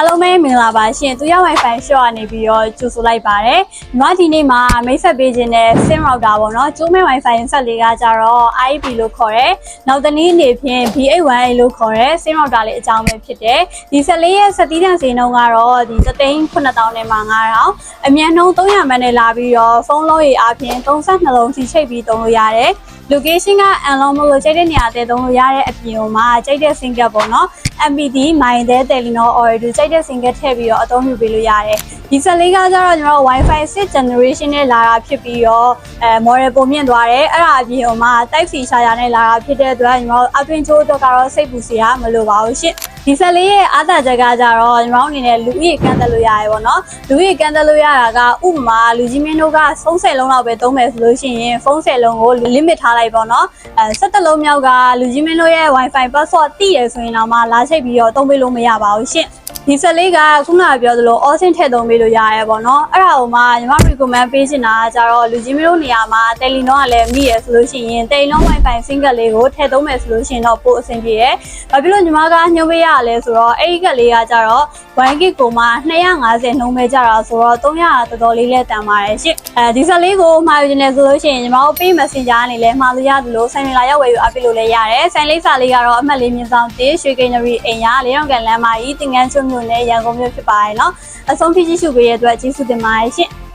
အားလုံးပဲမင်္ဂလာပါရှင်သူရ Wi-Fi shop ကနေပြီးတော့ကြိုဆိုလိုက်ပါတယ်ညီမဒီနေ့မှာမိတ်ဆက်ပေးခြင်းတဲ့ SIM router ပေါ့နော်ကျိုးမဲ Wi-Fi ဆက်လေးကကြတော့ IP လို့ခေါ်တယ်နောက်တနည်းအနေဖြင့် B818 လို့ခေါ်တဲ့ SIM router လေးအကြောင်းပဲဖြစ်တယ်ဒီဆက်လေးရဲ့စက်တီးတန်စီနှုန်းကတော့ဒီ3,9000နဲ့မှ9000အမြန်နှုန်း300မန်းနဲ့လာပြီးတော့ဖုန်းလုံးရအားဖြင့်32လုံးစီချိတ်ပြီးသုံးလို့ရတယ် location က unlock မလို့ကြိုက်တဲ့နေရာတဲ့သုံးလို့ရတဲ့အပြင်မှာကြိုက်တဲ့ single ပေါ့နော် MPD မိုင်တဲ့ Telenor or တူကြိုက်တဲ့ single ထည့်ပြီးတော့အသုံးပြုပေးလို့ရတယ်ဒီဆက်လေးကကျတော့ကျွန်တော်တို့ Wi-Fi 6 generation နဲ့လာတာဖြစ်ပြီးတော့အဲ model ပုံမြင့်သွားတယ်အဲ့ဒါအပြင်မှာ Type C charger နဲ့လာတာဖြစ်တဲ့အတွက်ကျွန်တော်တို့အသွင်ချိုးတော့ကတော့စိတ်ပူစရာမလိုပါဘူးရှင့် ဒီဆက်လေးရဲ့အားသာချက်ကကြတော့ကျွန်တော်တို့အနေနဲ့လူကြီးကန်တက်လို့ရတယ်ပေါ့နော်လူကြီးကန်တက်လို့ရတာကဥပမာလူကြီးမင်းတို့ကဖုန်း10လုံးလောက်ပဲသုံးမယ်ဆိုလို့ရှိရင်ဖုန်း10လုံးကို limit ထားလိုက်ပေါ့နော်အဲ17လုံးမြောက်ကလူကြီးမင်းတို့ရဲ့ Wi-Fi password တိရဆိုရင်တော့မှလာချိတ်ပြီးတော့သုံးပေးလို့မရပါဘူးရှင့် ဒီဆက်လေးကခုနကပြောသလို all sim ထည့်သုံးပေးလို့ရရဲပေါ့နော်အဲ့ဒါကိုမှညီမ recommend ပေးချင်တာကကြတော့လူကြီးမင်းတို့နေရာမှာ Telenor ကလည်းမိရဆိုလို့ရှိရင် Telenor Wi-Fi single လေးကိုထည့်သုံးမယ်ဆိုလို့ရှိရင်တော့ပိုအဆင်ပြေတယ်။ဘာဖြစ်လို့ညီမကညှို့ပေးရလဲဆိုတော့အဲ့ဒီကလေးကကြတော့ 1GB ကိုမှ250နှုန်းပဲကြတာဆိုတော့300တော်တော်လေးလဲတန်ပါတယ်ရှင့်။အဲဒီဆက်လေးကိုမှာယူနေဆိုလို့ရှိရင်ညီမတို့ pay messenger ကနေလည်းမှာလို့ရတယ်လို့ဆိုင်နေလာရောက်ဝယ်ယူအပ်ပေးလို့လည်းရတယ်။ဆိုင်လေးစာလေးကတော့အမှတ်လေးမြင်ဆောင်တေးရွှေကိန်းနရီအိမ်ရလေးရောင်ကန်လမ်းမကြီးတင်ငန်းချုံမြို့နယ်ရန်ကုန်မြို့ဖြစ်ပါတယ်နော်။အဆုံးထိကြည့်ရှုပေးရတဲ့အတွက်ကျေးဇူးတင်ပါတယ်ရှင့်။